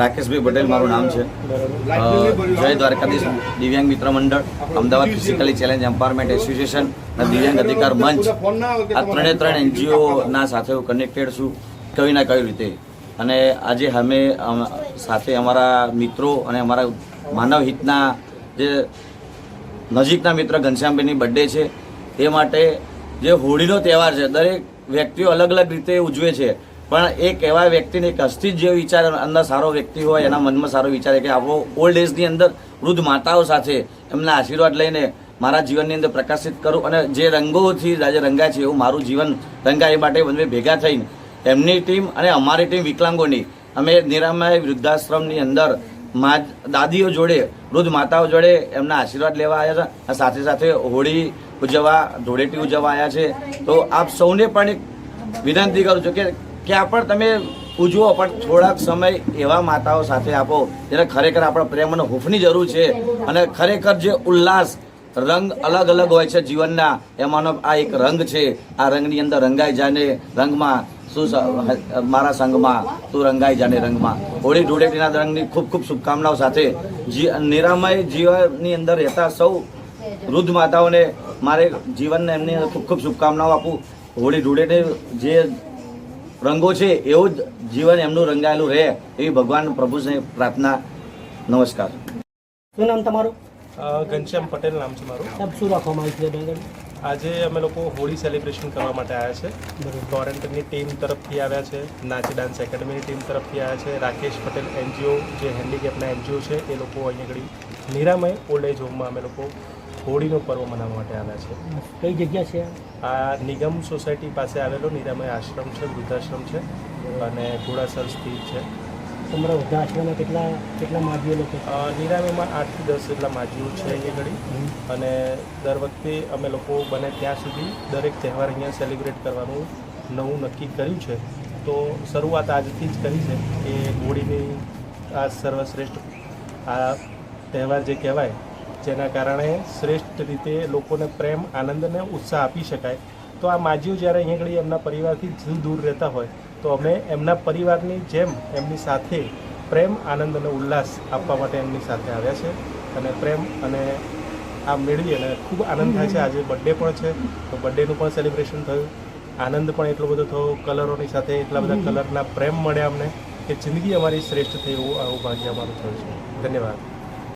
રાકેશભાઈ પટેલ, મારું નામ છે. જય Dwarkadhish Divyang Mitra Mandal, Ahmedabad physically challenge empowerment association અને દિવ્યાંગ અધિકાર મંચ. આ ત્રણે ત્રણ એનજીઓના સાથે હું કનેક્ટેડ છું, કઈ ના કઈ રીતે. અને આજે અમે સાથે અમારા મિત્રો અને અમારા માનવ હિતના જે નજીકના મિત્ર ઘનશ્યામભાઈની બર્થડે છે તે માટે જે હોળીનો તહેવાર છે, દરેક વ્યક્તિઓ અલગ અલગ રીતે ઉજવે છે. પણ એક એવા વ્યક્તિને એક અસ્થિત જે વિચાર અંદર સારો વ્યક્તિ હોય, એના મનમાં સારો વિચાર કે આપણો ઓલ્ડ એજની અંદર વૃદ્ધ માતાઓ સાથે એમના આશીર્વાદ લઈને મારા જીવનની અંદર પ્રકાશિત કરું અને જે રંગોથી આજે રંગાય છે એવું મારું જીવન રંગાય એ માટે બંને ભેગા થઈને એમની ટીમ અને અમારી ટીમ વિકલાંગોની અમે નિરામય વૃદ્ધાશ્રમની અંદર મા દાદીઓ જોડે, વૃદ્ધ માતાઓ જોડે એમના આશીર્વાદ લેવા આવ્યા છે સાથે સાથે હોળી ઉજવવા, ધૂળેટી ઉજવવા આવ્યા છે. તો આપ સૌને પણ એક વિનંતી કરું છું કે ક્યાં પણ તમે ઉજવો પણ થોડાક સમય એવા માતાઓ સાથે આપો જેને ખરેખર આપણા પ્રેમ અને હૂફની જરૂર છે. અને ખરેખર જે ઉલ્લાસ, રંગ અલગ અલગ હોય છે જીવનના એમાંનો આ એક રંગ છે. આ રંગની અંદર રંગાઈ જાને રંગમાં, શું મારા સંગમાં, તું રંગાઈ જાને રંગમાં. હોળી ધૂળેટીના રંગની ખૂબ ખૂબ શુભકામનાઓ સાથે નિરામય જીવનની અંદર રહેતા સૌ વૃદ્ધ માતાઓને મારે જીવનને એમની ખૂબ ખૂબ શુભકામનાઓ આપું. હોળી ધૂળેટી જે રંગો છે એવું જ જીવન એમનું રંગાયેલું રહે એવી ભગવાન પ્રભુને પ્રાર્થના નમસ્કાર. શું નામ તમારું? ઘનશ્યામ પટેલ નામ છે મારું. સાહેબ શું રાખવામાં આવ્યું છે બેગન આજે અમે લોકો હોળી સેલિબ્રેશન કરવા માટે આવ્યા છે. ટોરેન્ટની ટીમ તરફથી આવ્યા છે નાચી ડાન્સ એકેડમીની ટીમ તરફથી આવ્યા છે રાકેશ પટેલ એનજીઓ જે હેન્ડીકેપના એનજીઓ છે એ લોકો અહીં આગળ નિરામય ઓલ્ડ એજ હોમમાં અમે લોકો હોળીનો પર્વ મનાવવા માટે આવ્યા છે. કઈ જગ્યા છે? આ નિગમ સોસાયટી પાસે આવેલો નિરામય આશ્રમ છે વૃદ્ધાશ્રમ છે અને ઘોડાસર સ્થિત છે. તમારા વૃદ્ધાશ્રમમાં કેટલા કેટલા માજીઓ લોકો નિરામયમાં આઠથી દસ જેટલા માજીઓ છે અહીંયા ઘડી અને દર વખતે અમે લોકો બને ત્યાં સુધી દરેક તહેવાર અહીંયા સેલિબ્રેટ કરવાનું નવું નક્કી કર્યું છે. તો શરૂઆત આજથી જ કરી છે કે હોળીની આ સર્વશ્રેષ્ઠ આ તહેવાર જે કહેવાય જેના કારણે શ્રેષ્ઠ રીતે લોકોને પ્રેમ આનંદ અને ઉત્સાહ આપી શકાય. તો આ માજીઓ જ્યારે અહીં આગળ એમના પરિવારથી દૂર રહેતા હોય તો અમે એમના પરિવારની જેમ એમની સાથે પ્રેમ આનંદ અને ઉલ્લાસ આપવા માટે એમની સાથે આવ્યા છે. અને પ્રેમ અને આ મેળવી અને ખૂબ આનંદ થાય છે. આજે બર્થડે પણ છે તો બર્થડેનું પણ સેલિબ્રેશન થયું. આનંદ પણ એટલો બધો થયો કલરોની સાથે એટલા બધા કલરના પ્રેમ મળ્યા અમને કે જિંદગી અમારી શ્રેષ્ઠ થઈ એવું આવું ભાગ્ય અમારું થયું છે. ધન્યવાદ.